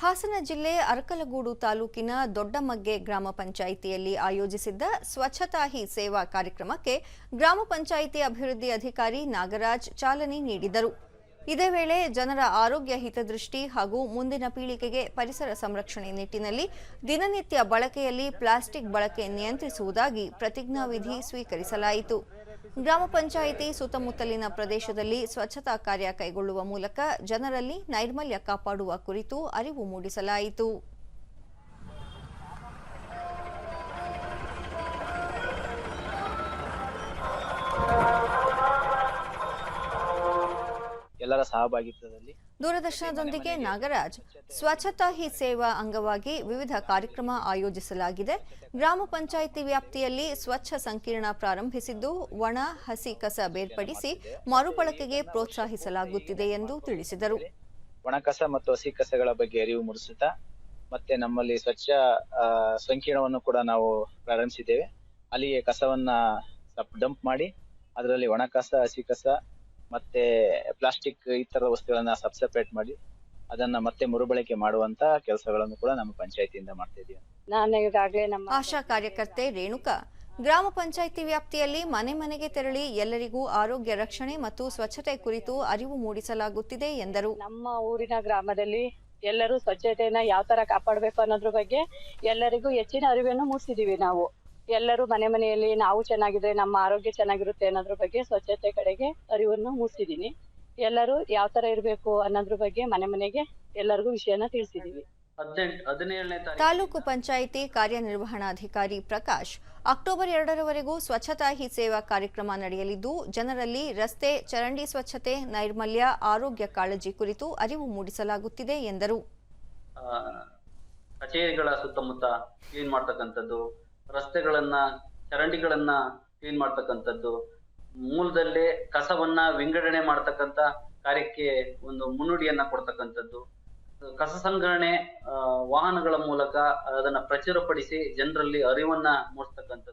ಹಾಸನ ಜಿಲ್ಲೆ ಅರಕಲಗೂಡು ತಾಲೂಕಿನ ದೊಡ್ಡಮಗ್ಗೆ ಗ್ರಾಮ ಪಂಚಾಯಿತಿಯಲ್ಲಿ ಆಯೋಜಿಸಿದ್ದ ಸ್ವಚ್ಛತಾ ಹಿ ಸೇವಾ ಕಾರ್ಯಕ್ರಮಕ್ಕೆ ಗ್ರಾಮ ಪಂಚಾಯಿತಿ ಅಭಿವೃದ್ಧಿ ಅಧಿಕಾರಿ ನಾಗರಾಜ್ ಚಾಲನೆ ನೀಡಿದರು. ಇದೇ ವೇಳೆ ಜನರ ಆರೋಗ್ಯ ಹಿತದೃಷ್ಟಿ ಹಾಗೂ ಮುಂದಿನ ಪೀಳಿಗೆಗೆ ಪರಿಸರ ಸಂರಕ್ಷಣೆ ನಿಟ್ಟಿನಲ್ಲಿ ದಿನನಿತ್ಯ ಬಳಕೆಯಲ್ಲಿ ಪ್ಲಾಸ್ಟಿಕ್ ಬಳಕೆ ನಿಯಂತ್ರಿಸುವುದಾಗಿ ಪ್ರತಿಜ್ಞಾವಿಧಿ ಸ್ವೀಕರಿಸಲಾಯಿತು. ಗ್ರಾಮ ಪಂಚಾಯಿತಿ ಸುತ್ತಮುತ್ತಲಿನ ಪ್ರದೇಶದಲ್ಲಿ ಸ್ವಚ್ಛತಾ ಕಾರ್ಯ ಕೈಗೊಳ್ಳುವ ಮೂಲಕ ಜನರಲ್ಲಿ ನೈರ್ಮಲ್ಯ ಕಾಪಾಡುವ ಕುರಿತು ಅರಿವು ಮೂಡಿಸಲಾಯಿತು. ಎಲ್ಲರ ಸಹಭಾಗಿತ್ವದಲ್ಲಿ ದೂರದರ್ಶನದೊಂದಿಗೆ ನಾಗರಾಜ್ ಸ್ವಚ್ಛತಾ ಹಿ ಸೇವಾ ಅಂಗವಾಗಿ ವಿವಿಧ ಕಾರ್ಯಕ್ರಮ ಆಯೋಜಿಸಲಾಗಿದೆ. ಗ್ರಾಮ ಪಂಚಾಯಿತಿ ವ್ಯಾಪ್ತಿಯಲ್ಲಿ ಸ್ವಚ್ಛ ಸಂಕೀರ್ಣ ಪ್ರಾರಂಭಿಸಿದ್ದು ಒಣ ಹಸಿ ಕಸ ಬೇರ್ಪಡಿಸಿ ಮರುಬಳಕೆಗೆ ಪ್ರೋತ್ಸಾಹಿಸಲಾಗುತ್ತಿದೆ ಎಂದು ತಿಳಿಸಿದರು. ಒಣಕಸ ಮತ್ತು ಹಸಿ ಕಸಗಳ ಬಗ್ಗೆ ಅರಿವು ಮೂಡಿಸುತ್ತಾ ಮತ್ತೆ ನಮ್ಮಲ್ಲಿ ಸ್ವಚ್ಛ ಸಂಕೀರ್ಣವನ್ನು ಕೂಡ ನಾವು ಪ್ರಾರಂಭಿಸಿದ್ದೇವೆ. ಅಲ್ಲಿಗೆ ಕಸವನ್ನ ಡಂಪ್ ಮಾಡಿ ಅದರಲ್ಲಿ ಒಣ ಕಸ ಹಸಿ ಕಸ ಮತ್ತೆ ಪ್ಲಾಸ್ಟಿಕ್ ಇತರ ವಸ್ತುಗಳನ್ನ ಸಬ್ ಸಪರೇಟ್ ಮಾಡಿ ಅದನ್ನ ಮತ್ತೆ ಮರುಬಳಕೆ ಮಾಡುವಂತ ಕೆಲಸಗಳನ್ನು ಕೂಡ ನಮ್ಮ ಪಂಚಾಯತಿಯಿಂದ ಮಾಡ್ತಾ ಇದೀವಿ. ನಾನು ಈಗಾಗಲೇ ನಮ್ಮ ಆಶಾ ಕಾರ್ಯಕರ್ತೆ ರೇಣುಕಾ ಗ್ರಾಮ ಪಂಚಾಯಿತಿ ವ್ಯಾಪ್ತಿಯಲ್ಲಿ ಮನೆ ಮನೆಗೆ ತೆರಳಿ ಎಲ್ಲರಿಗೂ ಆರೋಗ್ಯ ರಕ್ಷಣೆ ಮತ್ತು ಸ್ವಚ್ಛತೆ ಕುರಿತು ಅರಿವು ಮೂಡಿಸಲಾಗುತ್ತಿದೆ ಎಂದರು. ನಮ್ಮ ಊರಿನ ಗ್ರಾಮದಲ್ಲಿ ಎಲ್ಲರೂ ಸ್ವಚ್ಛತೆಯನ್ನ ಯಾವ ತರ ಕಾಪಾಡಬೇಕು ಅನ್ನೋದ್ರ ಬಗ್ಗೆ ಎಲ್ಲರಿಗೂ ಹೆಚ್ಚಿನ ಅರಿವನ್ನು ಮೂಡಿಸಿದೀವಿ ನಾವು. ಎಲ್ಲರೂ ಮನೆ ಮನೆಯಲ್ಲಿ ನಾವು ಚೆನ್ನಾಗಿದ್ರೆ ನಮ್ಮ ಆರೋಗ್ಯ ಚೆನ್ನಾಗಿರುತ್ತೆ ಅನ್ನೋದ್ರ ಬಗ್ಗೆ ಸ್ವಚ್ಛತೆ ಕಡೆಗೆ ಅರಿವನ್ನು ಮೂಡಿಸಿದೀನಿ ಎಲ್ಲರೂ ಯಾವ ತರ ಇರಬೇಕು ಅನ್ನೋದ್ರ ಬಗ್ಗೆ ಮನೆ ಮನೆಗೆ ಎಲ್ಲರಿಗೂ ವಿಷಯನ ತಿಳಿಸಿದೀವಿ. ತಾಲೂಕು ಪಂಚಾಯಿತಿ ಕಾರ್ಯನಿರ್ವಹಣಾಧಿಕಾರಿ ಪ್ರಕಾಶ್ ಅಕ್ಟೋಬರ್ ಎರಡರವರೆಗೂ ಸ್ವಚ್ಛತಾ ಹಿ ಸೇವಾ ಕಾರ್ಯಕ್ರಮ ನಡೆಯಲಿದ್ದು ಜನರಲ್ಲಿ ರಸ್ತೆ ಚರಂಡಿ ಸ್ವಚ್ಛತೆ ನೈರ್ಮಲ್ಯ ಆರೋಗ್ಯ ಕಾಳಜಿ ಕುರಿತು ಅರಿವು ಮೂಡಿಸಲಾಗುತ್ತಿದೆ ಎಂದರು. ಕಚೇರಿಗಳ ಸುತ್ತಮುತ್ತ ಕ್ಲೀನ್ ಮಾಡ್ತಕ್ಕಂಥದ್ದು? ರಸ್ತೆಗಳನ್ನ, ಚರಂಡಿಗಳನ್ನ ಕ್ಲೀನ್ ಮಾಡ್ತಕ್ಕಂಥದ್ದು. ಮೂಲದಲ್ಲಿ ಕಸವನ್ನ ವಿಂಗಡಣೆ ಮಾಡ್ತಕ್ಕಂತ ಕಾರ್ಯಕ್ಕೆ ಒಂದು ಮುನ್ನುಡಿಯನ್ನ ಕೊಡ್ತಕ್ಕಂಥದ್ದು. ಕಸ ಸಂಗ್ರಹಣೆ ವಾಹನಗಳ ಮೂಲಕ ಅದನ್ನ ಪ್ರಚುರಪಡಿಸಿ ಜನರಲ್ಲಿ ಅರಿವನ್ನ ಮೂಡಿಸ್ತಕ್ಕಂಥದ್ದು.